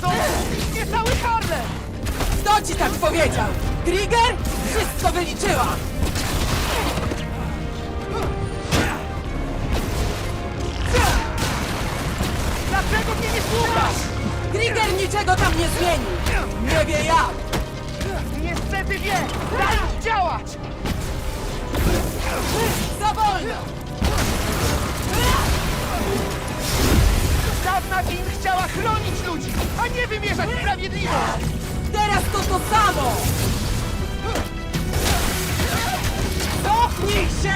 dadzą! Nie cały Harlem! Kto ci tak powiedział? Krieger? Wszystko wyliczyła! Dlaczego mnie nie słuchasz? Krieger niczego tam nie zmieni! Nie wie jak! Niestety wie! Daj działać! Za wolno! Dawna Win chciała chronić ludzi, a nie wymierzać sprawiedliwość! Teraz to to samo! Cofnij się!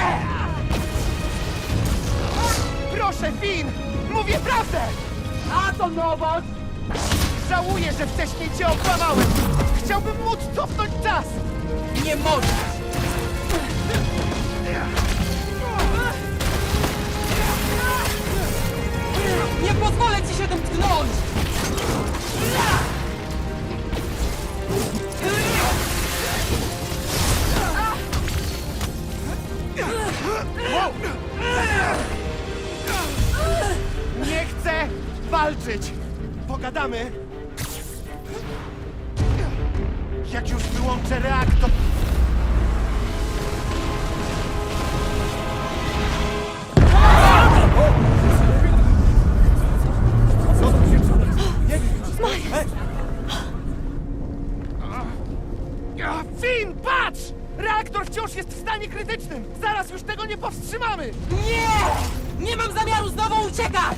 Proszę, Finn! Mówię prawdę! A to nowość! Żałuję, że wcześniej cię okłamałem! Chciałbym móc cofnąć czas! Nie możesz! Nie pozwolę ci się tym tknąć! Nie chcę walczyć! Pogadamy! Jak już wyłączę reaktor... stanie krytycznym! Zaraz już tego nie powstrzymamy! Nie! Nie mam zamiaru znowu uciekać!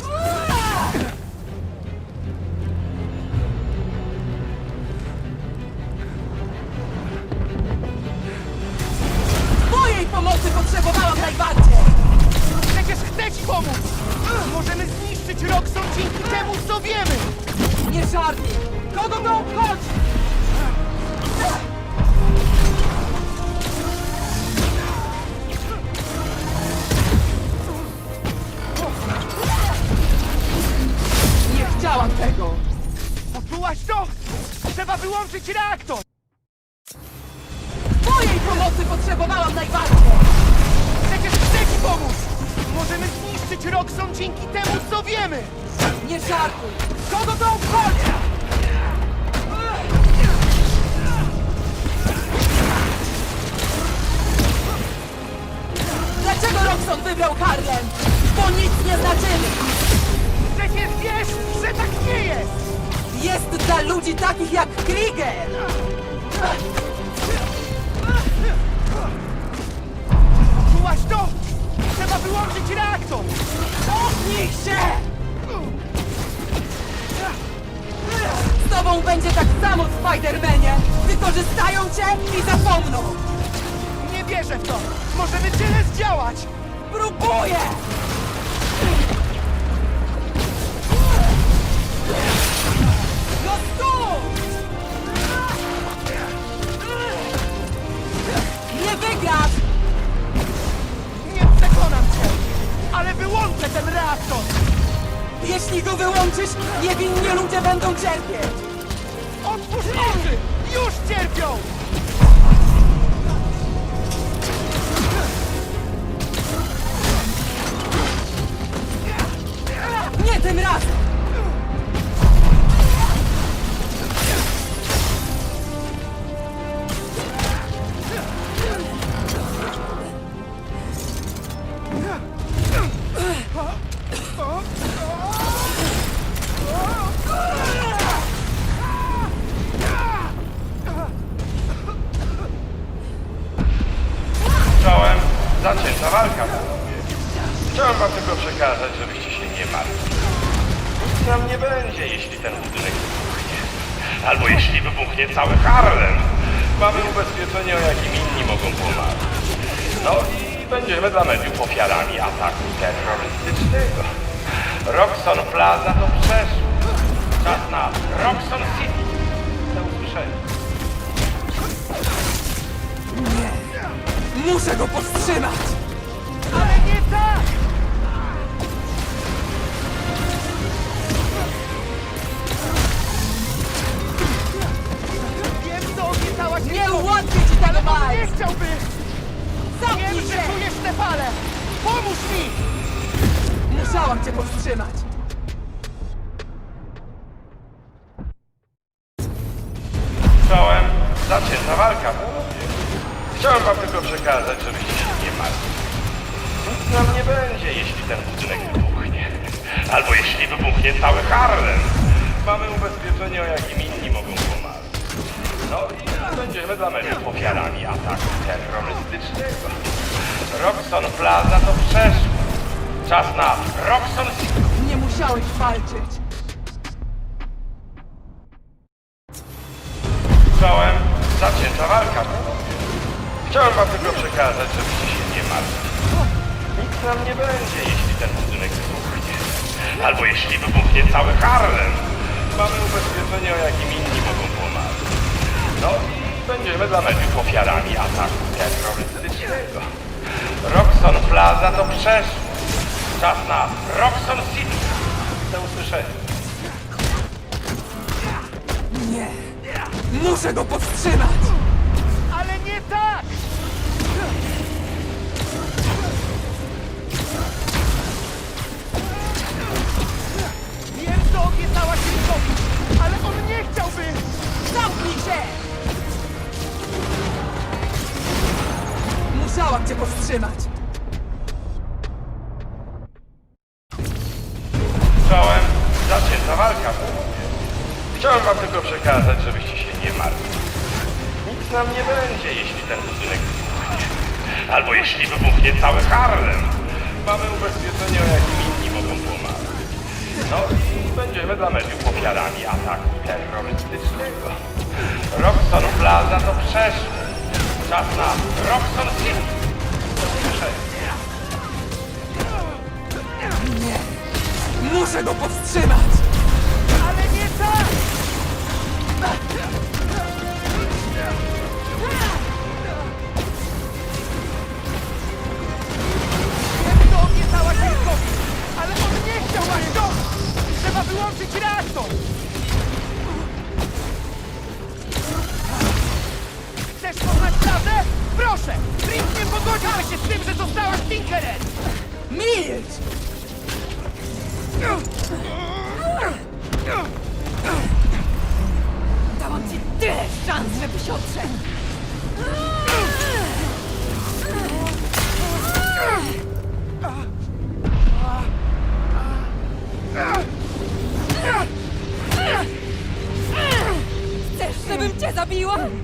Chciałam tego! Poczułaś to? Trzeba wyłączyć reaktor! Twojej pomocy potrzebowałam najbardziej! Przecież chcę ci pomóc! Możemy zniszczyć Roxon dzięki temu, co wiemy! Nie żartuj! Kogo to obchodzi? Dlaczego Roxon wybrał Harlem? Bo nic nie znaczymy! Wiesz, że tak nie jest! Jest dla ludzi takich jak Krieger! Poczułaś to? Trzeba wyłączyć reaktor! Cofnij się! Z tobą będzie tak samo, Spidermanie! Wykorzystają cię i zapomną! Nie wierzę w to! Możemy tyle zdziałać! Próbuję! Nie wygrasz! Nie przekonam cię! Ale wyłączę ten reaktor! Jeśli go wyłączysz, niewinnie ludzie będą cierpieć! Otwórz oczy! Już cierpią! Nie tym razem! Czas na Roxon City. Do usłyszenia. Muszę go powstrzymać! Ale nie tak! Wiem, co obiecałaś Nie ułatwię ci tego, Nie Miles! chciałby! Zamknij Wiem, że się! czujesz te fale! Pomóż mi! Musiałam cię powstrzymać! Przekazać, żebyście się nie martwili. Nic nam nie będzie, jeśli ten budynek wybuchnie. Albo jeśli wybuchnie cały Harlem. Mamy ubezpieczenie, o jakim inni mogą pomagać. No i będziemy dla mediów ofiarami ataku terrorystycznego. Roxon Plaza to przeszło. Czas na Roxon City. Nie musiałeś walczyć. Czołem zacięta walka. Chciałem wam tylko przekazać, żebyście się nie martwili. Nic nam nie będzie, jeśli ten budynek wybuchnie. Albo jeśli wybuchnie cały Harlem. Mamy ubezpieczenie, o jakim inni mogą pomagać. No i będziemy dla mediów ofiarami ataku terrorystycznego. Roxon Plaza to przeszło. Czas na Roxon City. Do usłyszenia. Nie. Muszę go powstrzymać. Ale nie tak! Nie chciałby! Zamknij się! Musiałam cię powstrzymać. Czołem zacięta walka. Chciałem wam tylko przekazać, żebyście się nie martwili. Nic nam nie będzie, jeśli ten budynek wybuchnie. Albo jeśli wybuchnie cały Harlem. Mamy ubezpieczenie, o jakim inni mogą pomagać. No i będziemy dla mediów ofiarami ataku terrorystycznego. Roxon Plaza to przeszło. Czas na Roxon City. Do usłyszenia. Muszę go powstrzymać. Ale nie tak! Wiem, ale on nie chciał aż do! Trzeba wyłączyć reaktor! Chcesz poznać prawdę? Proszę! Rick nie pogodziłby się z tym, że zostałaś Tinkerem! Milcz! Dałam ci tyle szans, żeby się odszedł.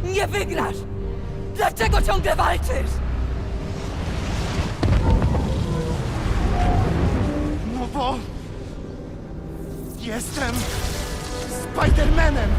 Nie wygrasz! Dlaczego ciągle walczysz? No bo... Jestem... Spidermanem!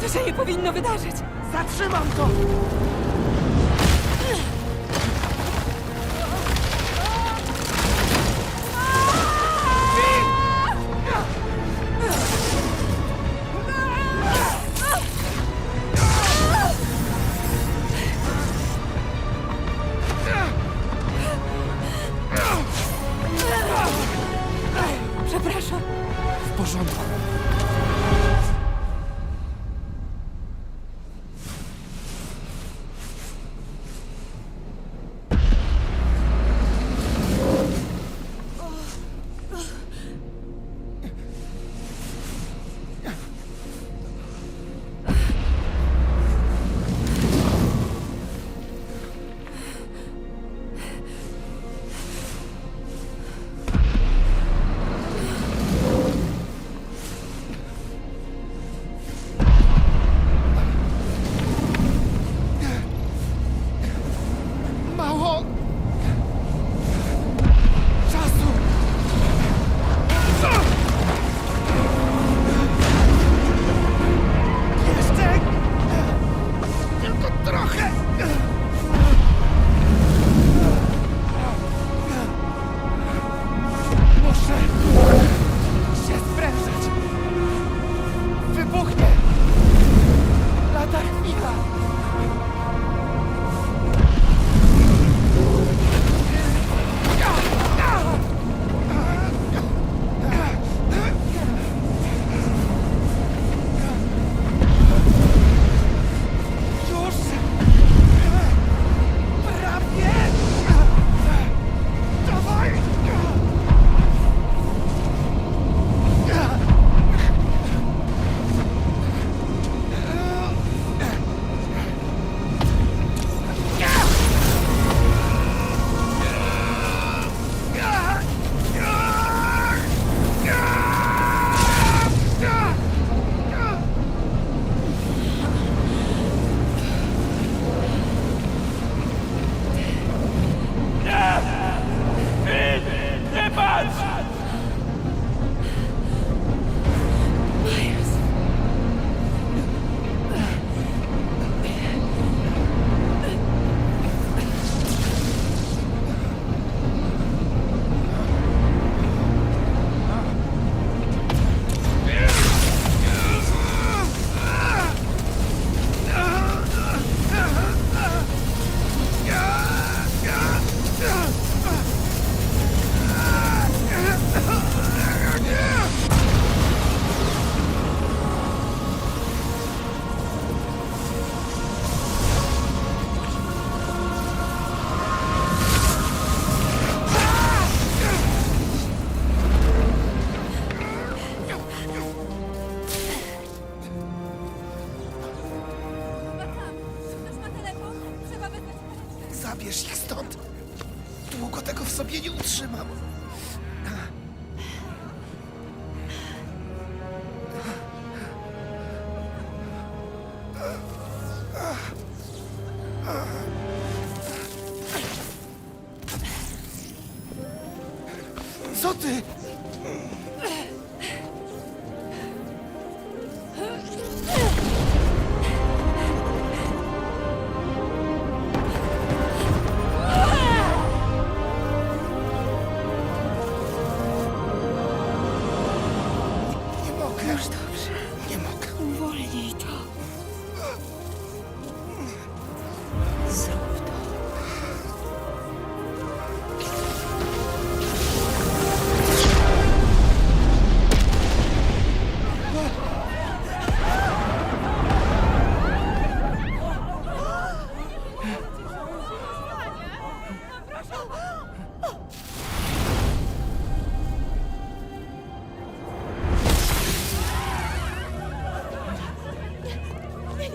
To się nie powinno wydarzyć! Zatrzymam to!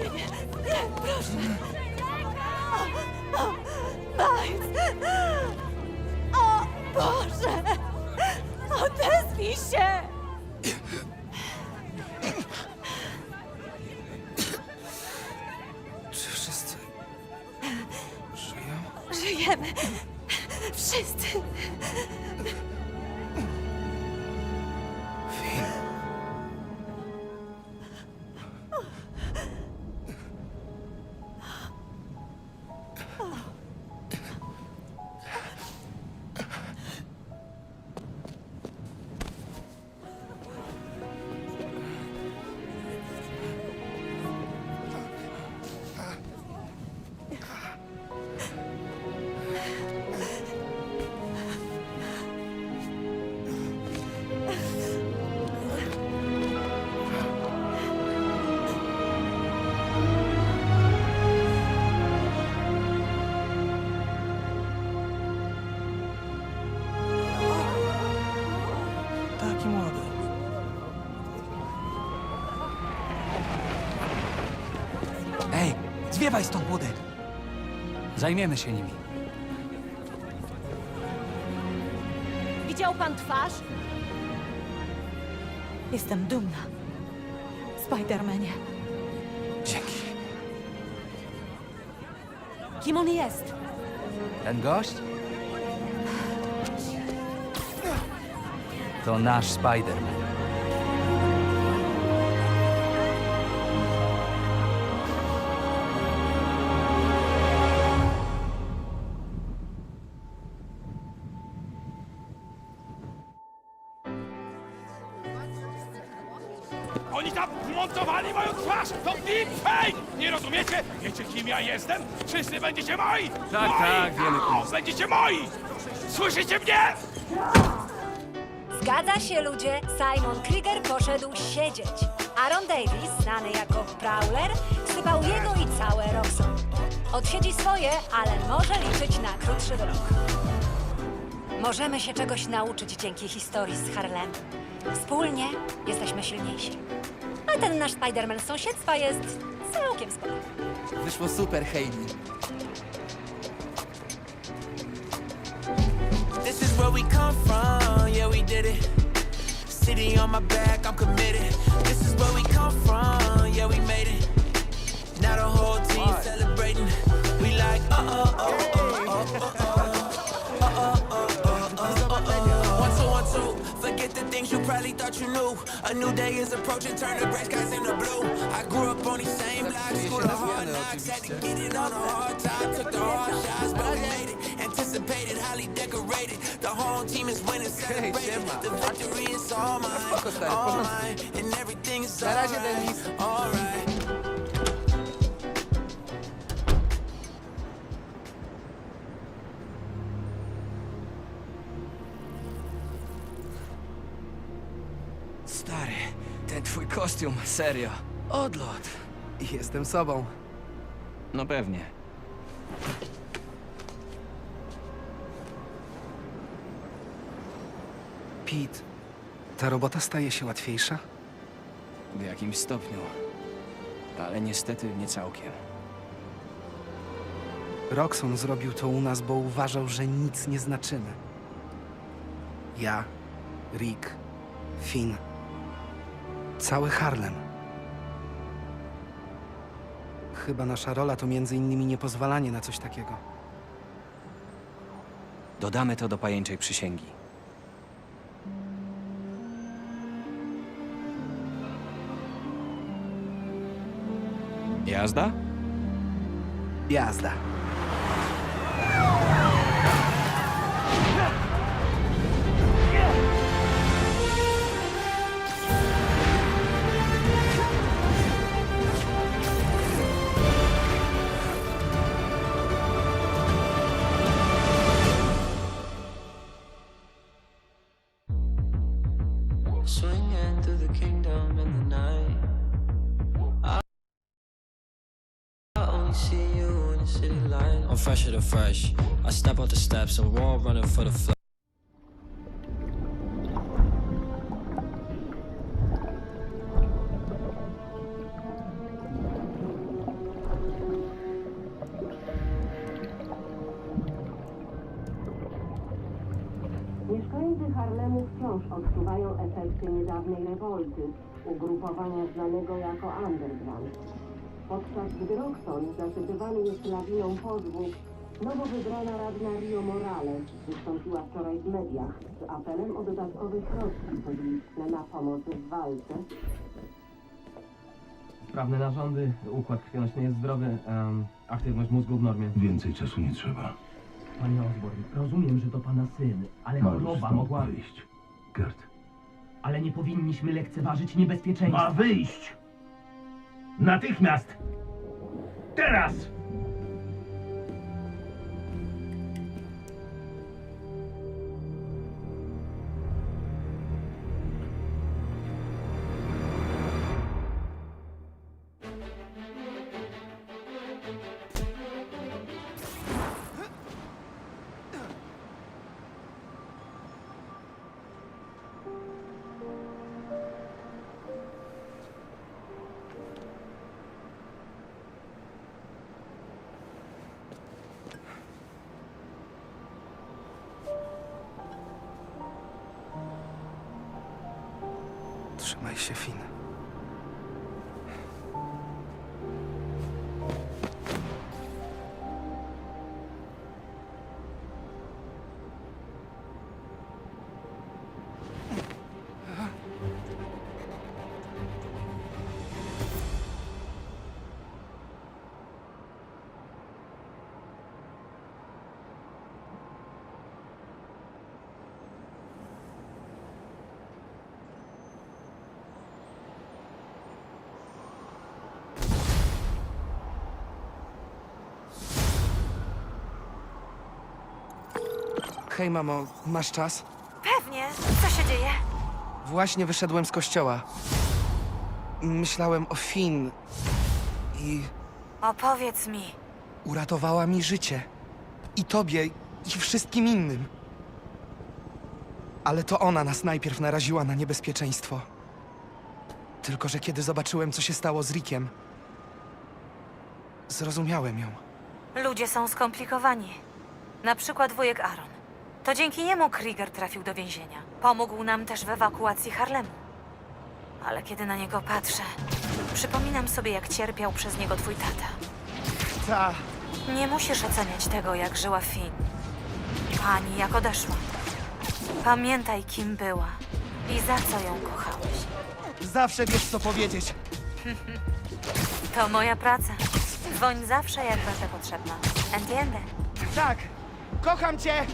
Nie, nie, proszę! O, o, Miles! O Boże! Odezwij się! Zwiewaj stąd, młody. Zajmiemy się nimi. Widział pan twarz? Jestem dumna. Spidermanie. Dzięki. Kim on jest? Ten gość? To nasz Spider-Man. Jestem? Wszyscy będziecie moi! Tak, moi! tak, wiemy, Będziecie moi! Słyszycie mnie? Zgadza się, ludzie. Simon Krieger poszedł siedzieć. Aaron Davis, znany jako Prowler, sypał jego i całe Roxon. Odsiedzi swoje, ale może liczyć na krótszy wyrok. Możemy się czegoś nauczyć dzięki historii z Harlem. Wspólnie jesteśmy silniejsi. A ten nasz Spider-Man z sąsiedztwa jest całkiem spoko. Wyszło super, Hayley. This is where we come from, yeah, we did it. City on my back, I'm committed. This is where we come from, yeah, we made it. Now the whole team celebrating. We like, uh oh, oh, things you probably thought you knew. A new day is approaching, turn the gray skies into blue. I grew up on these same blocks, school of hard knocks. Had to get it on a hard time, took the hard shots, but we made it. Anticipated, highly decorated. The whole team is winning, celebrating. The victory is all mine, all mine, and everything is alright, alright. Kostium, serio. Odlot. Jestem sobą. No pewnie. Pete, ta robota staje się łatwiejsza? W jakimś stopniu. Ale niestety nie całkiem. Roxon zrobił to u nas, bo uważał, że nic nie znaczymy. Ja, Rick, Finn, cały Harlem. Chyba nasza rola to między innymi niepozwalanie na coś takiego. Dodamy to do pajęczej przysięgi. Jazda? Jazda. I'm fresher than fresh. I step out the steps, I'm raw running for the. Mieszkańcy Harlemu wciąż odczuwają efekty niedawnej rewolty ugrupowania znanego jako Underground. Podczas gdy Roxon zasypywany jest lawiną pozwów, nowo wybrana radna Rio Morales wystąpiła wczoraj w mediach z apelem o dodatkowe środki publiczne na pomoc w walce Sprawne narządy, układ krwionośny jest zdrowy, em, aktywność mózgu w normie. Więcej czasu nie trzeba. Panie Osborne, rozumiem, że to pana syn, ale Masz choroba stąd mogła... wyjść. Gert, Ale nie powinniśmy lekceważyć niebezpieczeństwa. Ma wyjść! Natychmiast! Teraz! Trzymaj się, Hej, mamo, masz czas? Pewnie. Co się dzieje? Właśnie wyszedłem z kościoła. Myślałem o Finn i Opowiedz mi. uratowała mi życie. I tobie, i wszystkim innym. Ale to ona nas najpierw naraziła na niebezpieczeństwo. Tylko, że kiedy zobaczyłem, co się stało z Rickiem, zrozumiałem ją. Ludzie są skomplikowani. Na przykład wujek Aaron. To dzięki niemu Krieger trafił do więzienia. Pomógł nam też w ewakuacji Harlemu. Ale kiedy na niego patrzę, przypominam sobie, jak cierpiał przez niego twój tata. Ta, Nie musisz oceniać tego, jak żyła Finn. Ani jak odeszła. Pamiętaj, kim była i za co ją kochałeś. zawsze wiesz, co powiedzieć. To moja praca. Dzwoń zawsze, jak będę potrzebna. Entiende? Tak, kocham cię!